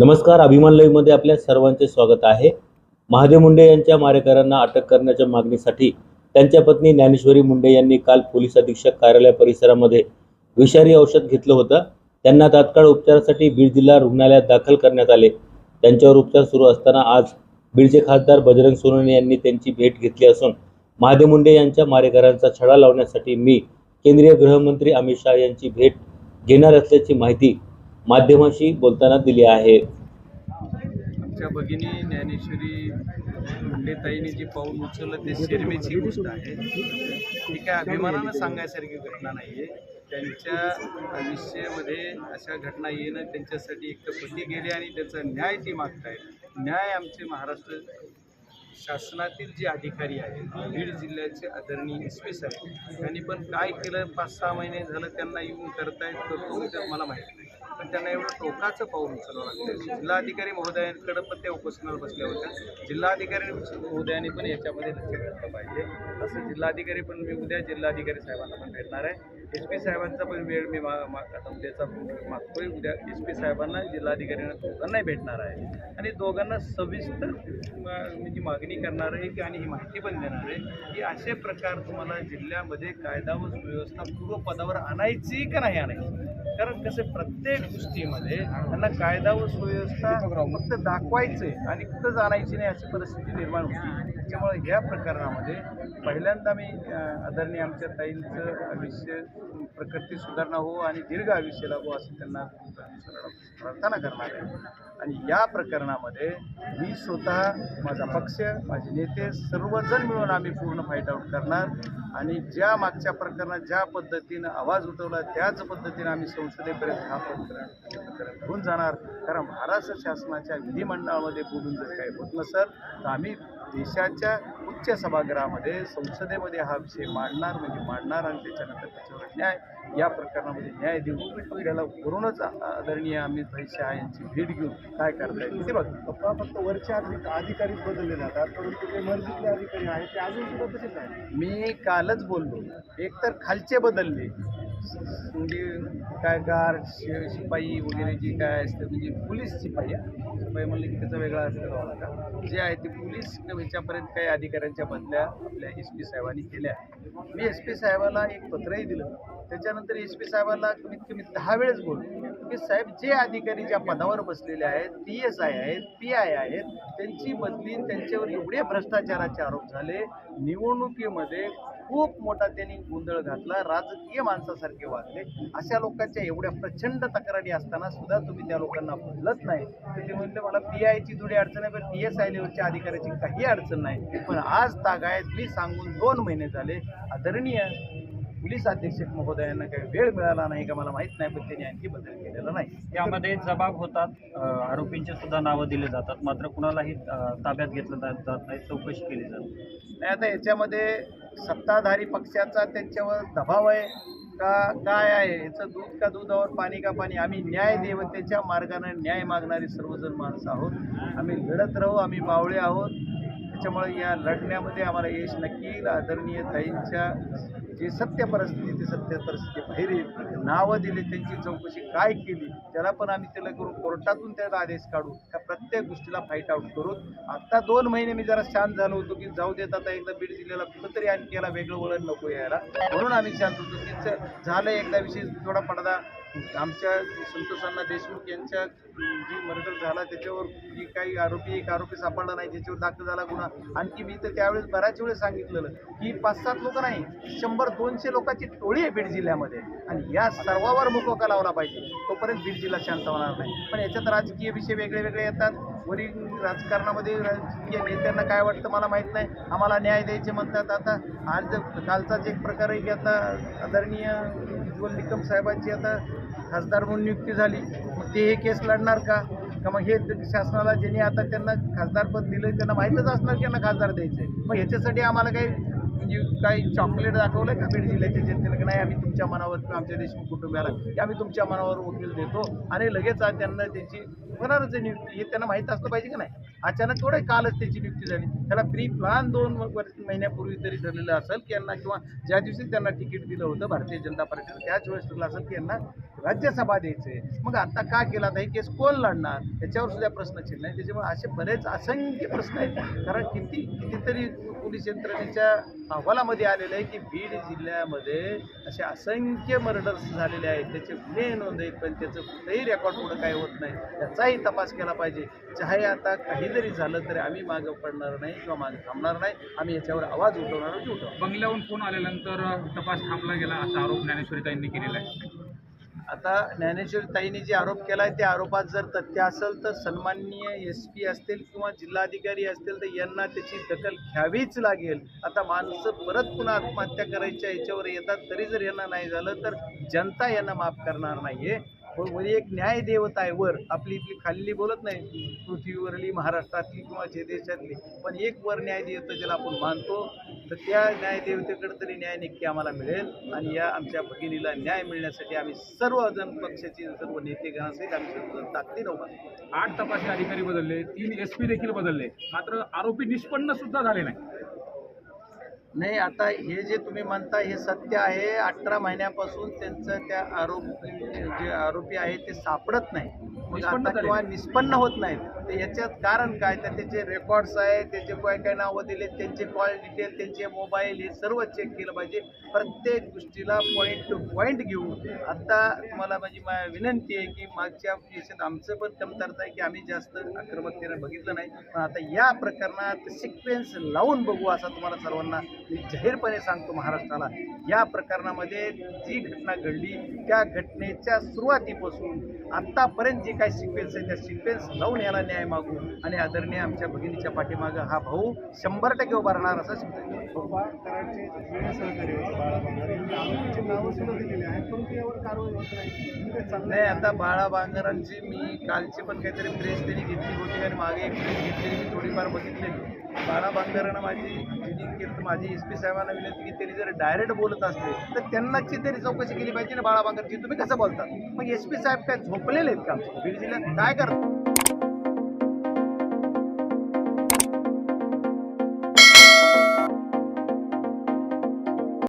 नमस्कार अभिमान लाईव्हमध्ये आपल्या सर्वांचे स्वागत आहे. महादेव मुंडे यांच्या मारेकरांना अटक करण्याच्या मागणीसाठी त्यांच्या पत्नी ज्ञानेश्वरी मुंडे यांनी काल पोलीस अधीक्षक कार्यालय परिसरामध्ये विषारी औषध घेतलं होतं. त्यांना तात्काळ उपचारासाठी बीड जिल्हा रुग्णालयात दाखल करण्यात आले. त्यांच्यावर उपचार सुरू असताना आज बीडचे खासदार बजरंग सोनवणे यांनी त्यांची भेट घेतली असून महादेव मुंडे यांच्या मारेकरांचा छडा लावण्यासाठी मी केंद्रीय गृहमंत्री अमित शहा यांची भेट घेणार असल्याची माहिती माध्यमांशी बोलताना दिली आहे. आमच्या भगिनी ज्ञानेश्वरी मुंडेताईने जे पाऊल उचललं ते शर्मेची गोष्ट आहे. ही काय अभिमानानं सांगायसारखी घटना नाही आहे त्यांच्या आयुष्यामध्ये अशा घटना येणं त्यांच्यासाठी एक तर पती गेले आणि त्याचा न्याय ती मागतायत न्याय आमचे महाराष्ट्र शासनातील जे अधिकारी आहेत बीड जिल्ह्याचे आदरणीय एस पी साहेब त्यांनी पण काय केलं? पाच सहा महिने झालं त्यांना येऊन करतायत तर तो मला माहीत नाही. पण त्यांना एवढं टोकाचं पाऊल उचलावं लागतं जिल्हाधिकारी महोदयांकडे पण त्या उपोषणाला बसल्या होत्या. जिल्हाधिकारी महोदयांनी पण याच्यामध्ये लक्ष घातलं पाहिजे. असं जिल्हाधिकारी पण मी उद्या जिल्हाधिकारी साहेबांना पण भेटणार आहे. एस पी साहेबांचा पण वेळ मी मा आता उद्याचा मागतोय. उद्या एस पी साहेबांना जिल्हाधिकाऱ्यांना दोघांनाही भेटणार आहे. आणि दोघांना सविस्तर म्हणजे मागणी करणार आहे की आणि ही माहिती पण देणार आहे की असे प्रकार तुम्हाला जिल्ह्यामध्ये कायदा व सुव्यवस्था पूर्वपदावर आणायची का नाही आणायची? कारण कसं प्रत्येक गोष्टीमध्ये त्यांना कायदा व सुव्यवस्था फक्त दाखवायचे आणि कुठं जाणायची नाही अशी परिस्थिती निर्माण होती. त्याच्यामुळे ह्या प्रकरणामध्ये पहिल्यांदा मी आदरणीय आमच्या ताईंचं आयुष्य प्रकृती सुधारणा हो आणि दीर्घ आयुष्य लाभो हो असं त्यांना प्रार्थना करणार आहे. आणि या प्रकरणामध्ये मी स्वतः माझा पक्ष माझे नेते सर्वजण मिळून आम्ही पूर्ण फाईट आऊट करणार. आणि ज्या मागच्या प्रकरणात ज्या पद्धतीनं आवाज उठवला त्याच पद्धतीनं आम्ही संसदेपर्यंत हा प्रकरण घेऊन जाणार. कारण महाराष्ट्र शासनाच्या विधिमंडळामध्ये बोलून जर काही होत नसेल तर आम्ही देशाच्या उच्च सभागृहामध्ये संसदेमध्ये हा विषय मांडणार म्हणजे मांडणार आणि त्याच्यानंतर त्याच्यावर न्याय या प्रकरणामध्ये न्याय देऊ आपल्याला वरूनच आदरणीय अमित भाई शहा यांची भेट घेऊन काय करता येईल. ते बघ पप्पा फक्त वरचे अधिक अधिकारी बदलले जातात परंतु जे मर्जीतले अधिकारी आहेत ते अजून सुद्धा तसेच आहेत. मी कालच बोललो. एकतर खालचे बदलले. काय गार्ड शि शिपाई वगैरे जे काय असतं म्हणजे पोलीस शिपाई शिपाई म्हणलं की त्याचा वेगळा असतं का जे आहे ते पोलीस ह्याच्यापर्यंत काही अधिकाऱ्यांच्या बदल्या आपल्या एस पी साहेबांनी केल्या. मी एस पी साहेबाला एक पत्रही दिलं. त्याच्यानंतर एस पी साहेबाला कमीत कमी दहा वेळेस बोललो. की साहेब जे अधिकारी ज्या पदावर बसलेले आहेत पी एस आय आहेत पी आय आहेत त्यांची बदली त्यांच्यावर एवढे भ्रष्टाचाराचे आरोप झाले निवडणुकीमध्ये खूप मोठा त्यांनी गोंधळ घातला. राजकीय माणसासारखे वागले. अशा लोकांच्या एवढ्या प्रचंड तक्रारी असताना सुद्धा तुम्ही त्या लोकांना बोलत नाही. तर ते म्हणले मला पी आयची थोडी अडचण आहे पण पी एस आय लेवलच्या अधिकाऱ्याची काही अडचण नाही. पण आज तागायत मी सांगून दोन महिने झाले. आदरणीय पोलीस अधीक्षक महोदयांना काही वेळ मिळाला नाही का मला माहीत नाही पण त्यांनी आणखी बदल केलेला नाही. यामध्ये जबाब होतात आरोपींची सुद्धा नावं दिली जातात मात्र कुणालाही ताब्यात घेतलं जात नाही चौकशी केली जाते नाही. आता याच्यामध्ये सत्ताधारी पक्षाचा त्यांच्यावर दबाव आहे का काय आहे? याचं दूध का दुधावर पाणी का पाणी? आम्ही न्याय देवतेच्या मार्गाने न्याय मागणारी सर्वजण माणसं आहोत. आम्ही लढत राहू आम्ही मावळे आहोत. त्याच्यामुळे या लढण्यामध्ये आम्हाला यश नक्की आदरणीय ताईंच्या जी सत्य परिस्थिती ती सत्य परिस्थिती बाहेर नावं दिली त्यांची चौकशी काय केली त्याला पण आम्ही त्याला करू कोर्टातून त्याचा आदेश काढू त्या प्रत्येक गोष्टीला फाईट आऊट करू आता दोन महिने मी जरा शांत झालो होतो की जाऊ देत आता एकदा बीड जिल्ह्याला कुठंतरी आणखी याला वेगळं वळण नको यायला. म्हणून आम्ही शांत होतो. की झालं एकदा विषय थोडा पडदा आमच्या संतोषांना देशमुख यांच्या जी मर्डर झाला त्याच्यावर जी काही आरोपी एक आरोपी सापडला नाही ज्याच्यावर दाखल झाला गुन्हा. आणखी मी तर त्यावेळेस बऱ्याच वेळेस सांगितलेलं की पाच सात लोक नाही शंभर दोनशे लोकांची टोळी आहे बीड जिल्ह्यामध्ये. आणि या सर्वावर मुकोका लावला पाहिजे. तोपर्यंत बीड जिल्हा शांत होणार नाही. पण याच्यात राजकीय विषय वेगळे वेगळे येतात. वरील राजकारणामध्ये राजकीय नेत्यांना काय वाटतं मला माहीत नाही. आम्हाला न्याय द्यायचे म्हणतात आता. आज कालचाच एक प्रकार आहे की आता आदरणीय उज्ज्वल निकम साहेबांची आता खासदार म्हणून नियुक्ती झाली मग ते हे केस लढणार का? का मग हे शासनाला ज्यांनी आता त्यांना खासदारपद दिलं त्यांना माहीतच असणार की यांना खासदार द्यायचं आहे मग ह्याच्यासाठी आम्हाला काही म्हणजे काही चॉकलेट दाखवलं का? बीड जिल्ह्याच्या जनतेला की नाही आम्ही तुमच्या मनावर आमच्या देशमुख कुटुंबियाला की आम्ही तुमच्या मनावर वकील देतो. आणि लगेच त्यांना त्याची होणारच आहे नियुक्ती हे त्यांना माहीत असलं पाहिजे की नाही? अचानक थोडे कालच त्याची नियुक्ती झाली. त्याला प्री प्लान दोन वर्ष महिन्यापूर्वी तरी ठरलेलं असेल की यांना किंवा ज्या दिवशी त्यांना तिकीट दिलं होतं भारतीय जनता पार्टीनं त्याच वेळेस ठरलं असेल की यांना राज्यसभा द्यायचे. मग आता का केला? आता हे केस कोण लढणार? याच्यावर सुद्धा प्रश्नचिन्ह आहे. त्याच्यामुळे असे बरेच असंख्य प्रश्न आहेत. कारण किती कितीतरी पोलीस यंत्रणेच्या अहवालामध्ये आलेलं आहे की बीड जिल्ह्यामध्ये असे असंख्य मर्डर्स झालेले आहेत. त्याचे गुन्हे नोंद आहेत पण त्याचं कुठेही रेकॉर्ड पुढं काय होत नाही. त्याचाही तपास केला पाहिजे. चाहे आता काही जरी झालं तरी आम्ही मागं पडणार नाही किंवा मागं थांबणार नाही. आम्ही याच्यावर आवाज उठवणार आहोत, उठवणार बंगल्याहून फोन आल्यानंतर तपास थांबला गेला असा आरोप ज्ञानेश्वरीताईंनी केलेला आहे. आता ज्ञानेश्वर ताईने जे आरोप केला आहे त्या आरोपात जर तथ्य असेल तर सन्माननीय एस पी असतील किंवा जिल्हाधिकारी असतील तर यांना त्याची दखल घ्यावीच लागेल. आता माणसं परत पुन्हा आत्महत्या करायच्या याच्यावर येतात तरी जर यांना नाही झालं तर जनता यांना माफ करणार नाही आहे वर एक न्याय देवता आहे वर. आपली इथली खाल्ली बोलत नाही. पृथ्वीवरली महाराष्ट्रातली किंवा जे देशातली. पण एक वर न्याय देवता ज्याला आपण मानतो तर त्या न्याय देवतेकडे तरी न्याय नक्की आम्हाला मिळेल. आणि या आमच्या भगिनीला न्याय मिळण्यासाठी आम्ही सर्वजण पक्षाचे सर्व नेतेगण आम्ही सर्वजण ताकदीनं उभा आठ तपासणी अधिकारी बदलले तीन एस पी देखील बदलले. मात्र आरोपी निष्पन्न सुद्धा झाले नाही. नाही आता हे जे तुम्ही म्हणता हे सत्य आहे. अठरा महिन्यापासून त्यांचं त्या आरोप जे आरोपी आहे ते सापडत नाही. किंवा निष्पन्न होत नाहीत. तर याच्यात कारण काय? तर त्याचे रेकॉर्ड्स आहे त्याचे काय काय नावं दिले त्यांचे कॉल डिटेल त्यांचे मोबाईल हे सर्व चेक केलं पाहिजे. प्रत्येक गोष्टीला पॉईंट टू पॉईंट घेऊ आता तुम्हाला माझी मा विनंती आहे की मागच्या केसात आमचं पण कमतरता आहे की आम्ही जास्त आक्रमकतेनं बघितलं नाही. पण आता या प्रकरणात सिक्वेन्स लावून बघू असं तुम्हाला सर्वांना मी जाहीरपणे सांगतो महाराष्ट्राला या प्रकरणामध्ये जी घटना घडली त्या घटनेच्या सुरुवातीपासून आत्तापर्यंत जे काही सिक्वेन्स आहे त्या सिक्वेन्स लावून याला न्याय मागू आणि आदरणीय आमच्या भगिनीच्या पाठीमागं हा भाऊ शंभर टक्के उभा राहणार असा शब्द नाही. आता बाळा बांगरांची मी कालची पण काहीतरी प्रेस त्यांनी घेतली होती आणि मागे एक प्रेस घेतलेली मी थोडीफार बघितलेली. बाळा बांगरानं माझी केली तर माझी एस पी साहेबांना विनंती की त्यांनी जर डायरेक्ट बोलत असले तर त्यांनाची तरी चौकशी केली पाहिजे ना बाळा बांगरची तुम्ही कसं बोलता? मग एस पी साहेब काय झोपलेले आहेत का? बीड जिल्ह्यात काय करतात